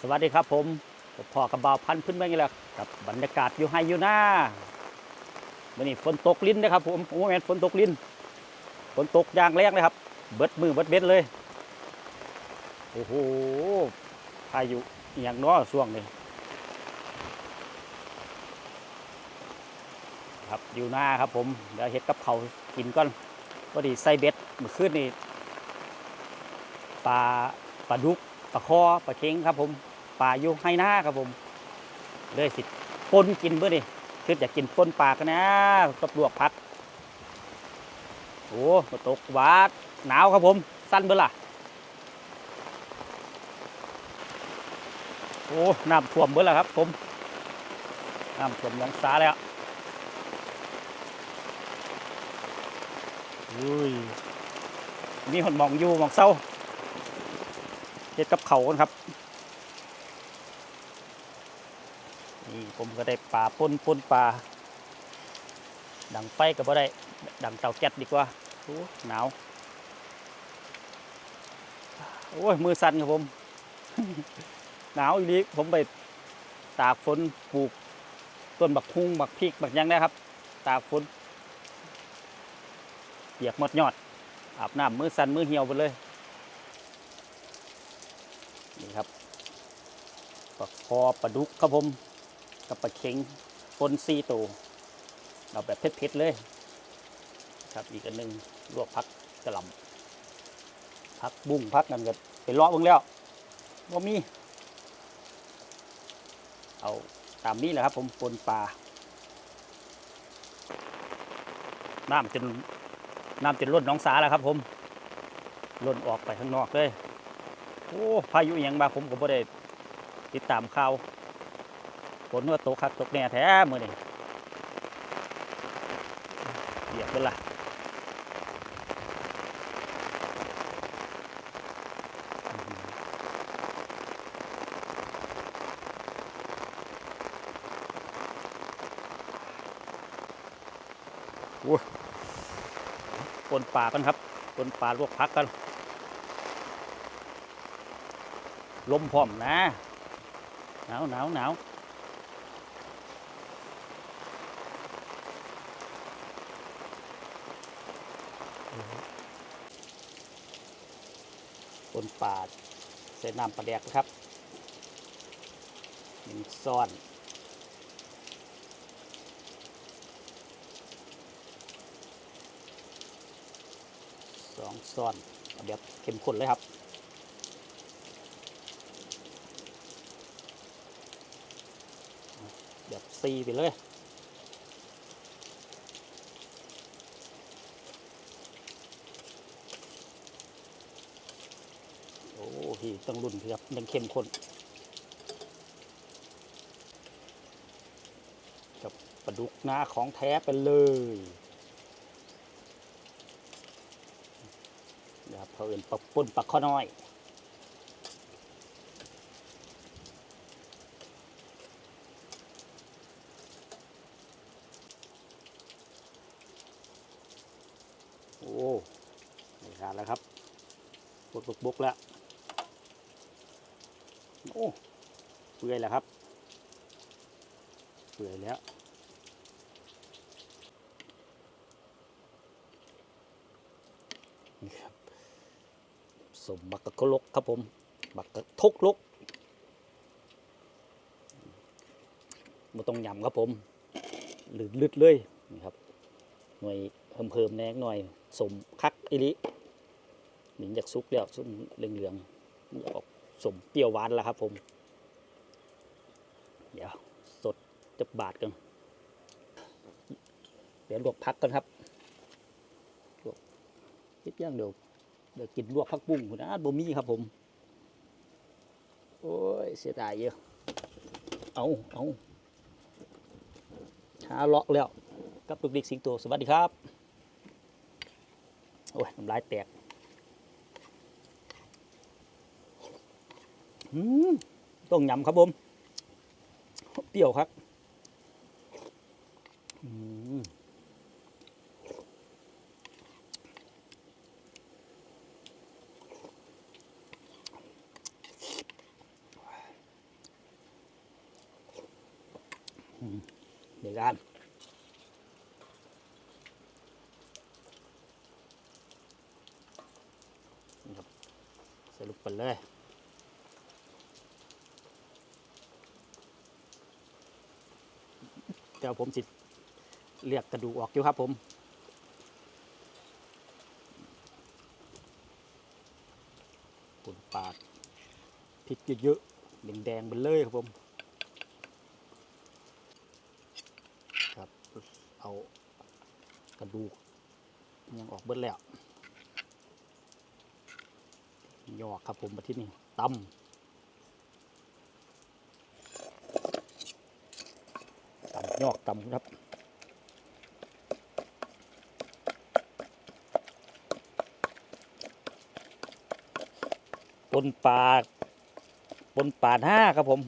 สวัสดีครับผมพ่อกับบ่าวพันธุ์พื้นเมืองนี่แหละกับบรรยากาศอยู่ไฮอยู่หน้าวันนี้ฝนตกลิ้นนะครับผมโอ้แม่นฝนตกลิ้นฝนตกอย่างแรงเลยครับ เบิดมือเบิดเบ็ดเลยโอ้โหพายุอย่างน้อช่วงนี้ครับอยู่หน้าครับผมเดี๋ยวเฮ็ดกับเขากินก่อนพอดีใส่เบ็ดมื่อคืนนี่ปลาปลาดุกปลาคอปลาเค็งครับผม ปลาอยู่ให้หน้าครับผม เลยสิปนกินเบื่อนี่คืออยากกินปนปลากันนะกับลวกผักโอ้ฝนตกวาดหนาวครับผม สั้นเบื่อล่ะโอ้น้ำท่วมเบื่อแล้วครับผมน้ำท่วมหยังสาแล้วอุ้ยมีคนมองอยู่มองเศร้าเฮ็ดกับเขากันครับ นี่ ผมก็ได้ปลาปนปนปลาดังไฟก็บ่ได้ ดังเตาแก๊สดีกว่าโอ้หนาว โอ้ย มือสั่นครับผม หนาวอีนี้ผมไปตากฝนปลูกต้นบักฮุ่งบักพริกบักยังได้ครับ ตากฝนเปียกหมดยอด อาบน้ำมือสั่นมือเหี่ยวไปเลย นี่ครับปลาคอปลาดุกครับผม กับปลาเค็งปนซีตัวเอาแบบเผ็ดๆเลยครับอีกอันหนึ่งลวกพักกระหล่ำพักบุ้งพักนั่นก็ไปเลาะบิ่งแล้วว่ามี เอาตามนี้แหละครับ ผมปนปลาน้ำจนน้ำจนล้นน้องสาแล้วครับ ผมล้นออกไปข้างนอกเลยโอ้พายุอย่างมาผมก็บ่ได้ติดตามข่าว นว่าตกคักตกแน่แท้มือนี่เบียดเป็นละโอ้ปนป่ากันครับปนป่าลวกพักกันลมพร้อมนะหนาวหนาวหนาว นป่าใส่น้ำปลาแดกนะครับหนึ่งซ่อนสองซ่อนเอาแบบเข้มข้นเลยครับแบบซีไปเลย โอ้พี่ต้องรุ่นครับยังเข้มข้นกับปลาดุกหน้าของแท้ไปเลยนะครับเขาเอื่นปลาป่นปลาข้อน้อยโอ้ไม่ขาดแล้วครับบกบกบกแล้ว โอ้เปื่อยแล้วครับ เปื่อยแล้ว นี่ครับสมบักกะกะลกครับผม บักกะทกลกมาต้องยำครับผมหรือลึดเลยนี่ครับหน่วยเพิ่มเพิ่มๆแนงหน่อยสมคักอิลิหนิงจากซุกแล้วซุ่มเหลืองๆออก สมเปรี้ยวหวานแล้วครับผม เดี๋ยวสดจะบาดกัน เดี๋ยวลวกพักกันครับลวกนิดย่างเดี๋ยวเดี๋ยวกินลวกพักบุ้งคุณนะบ่มี่ครับผม โอ้ยเสียดายเยอะ เอาเอาหาเลาะแล้วกับลูกดิกสิงโตสวัสดีครับ โอ้ยน้ำลายแตก ต้มยำครับผมเปรี้ยวครับเดี๋ยวกันสรุปกันเลย ดี๋ยวผมสิเรียกกระดูกออกอยู่ครับผมปุ่นปาดพริกเยอะๆแดงๆไปเลยครับผมครับเอากระดูกยังออกเบิดแล้วยอกครับผมมาที่นี่ตำตำ ยอกตำครับ ปนปลาปนปลาห้าครับผม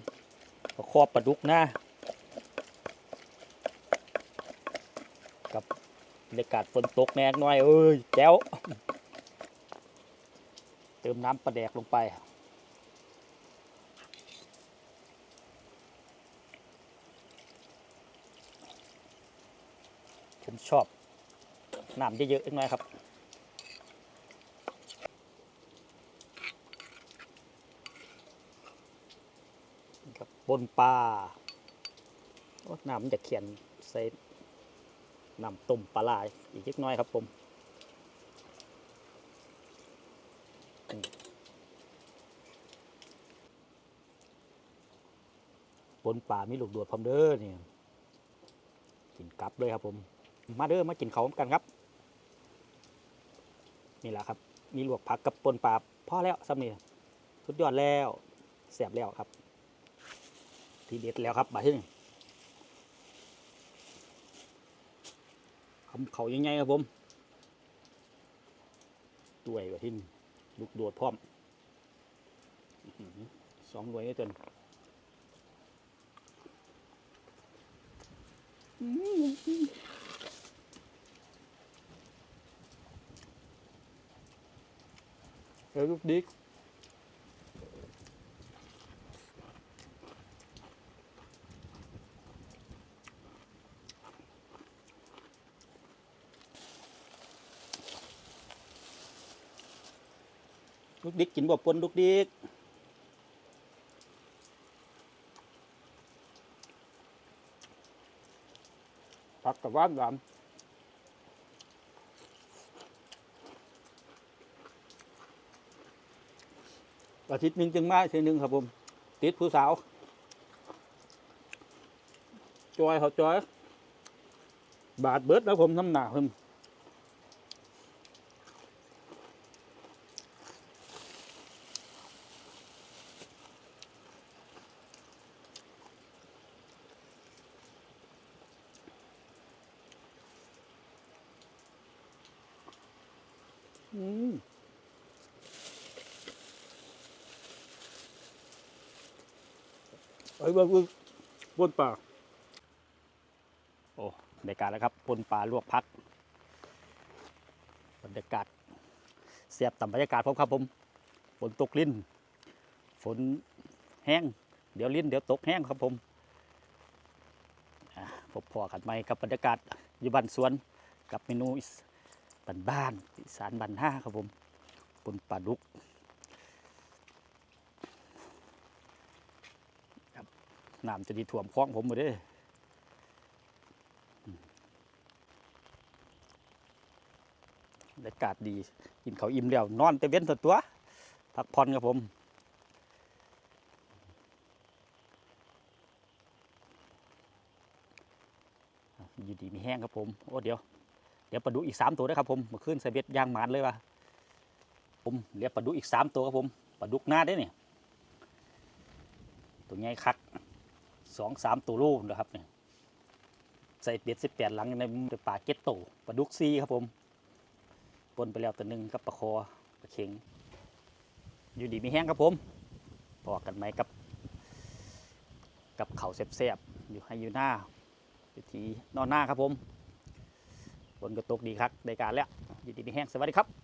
ปรอบปลาดุกหน้ากับบรรยากาศฝนตกแนกหน่อย เอ้ยแจ้ว เติมน้ำปลาแดกลงไป ผมชอบน้ำเยอะๆอีกหน่อยครับครับ บนปลาน้ำมันจะเขียนใส่น้ำต้มปลาลายอีกเล็กน้อยครับผมบนป่ามีลูกโดดพร้อมเด้อเนี่ยกินกลับเลยครับผม มาเด้อมากินเขากันครับ นี่แหละครับ มีลวกผักกับปนปลาพ่อแล้วซ้ำนี่สุดยอดแล้วแสบแล้วครับ ทีเด็ดแล้วครับมาที่นี่เขายังไงครับผมด้วยว่าที่นี่ลูกโดดพร้อมสองหน่วยนี่จน เออลูกดิกลูกดิกกินบ่ปนลูกดิกผักกับว่านหวาน อาทิตย์หนึ่งจึงมาทีหนึ่งครับผม ติดผู้สาว จอยเขาจอย บาทเบิดแล้วผมน้ำหนาเพิ่มอืม ไอ้บ้าบึ้งบนป่า โอ้ในการแล้วครับปนปลาลวกพักบรรยากาศเสียบต่ำบรรยากาศผมครับผมฝนตกลิ้น ฝนแห้ง เดี๋ยวลิ้นเดี๋ยวตกแห้งครับผมพบพอกันไหมกับบรรยากาศอยู่บ้านสวนกับเมนูบ้านบ้านสารบ้านห้าครับผมปนปลาดุกครับ น้ำจะดีถ่วมคล้องผมหมดเลยอืมบรรยากาศดี กินเขาอิ่มแล้ว นอนแต่เว้นตัวตัว พักผ่อนครับผม อยู่ดีมีแห้งครับผม โอ้เดี๋ยว เดี๋ยวปลาดุอีกสามตัวนะครับผมเมื่อคืนใส่เบ็ดย่างหมานเลยว่ะผมเรียกปลาดุอีกสามตัวครับผมปลาดุกหน้าได้เนี่ยตัวใหญ่คัก สองสามตัวโลนะครับเนี่ยใส่เบ็ดสิบแปดหลังในปลาเก็ตโตปลาดุกซีครับผมปนไปแล้วตัวหนึ่งกับปลาคอปลาเข็ง อยู่ดีมีแห้งครับผมพอกกันไหมกับ กับเขาแซ่บๆอยู่ให้อยู่หน้าวิธีนอนหน้าครับผมฝนก็ตกดีครับในการแล้วอยู่ดีมีแห้งสวัสดีครับ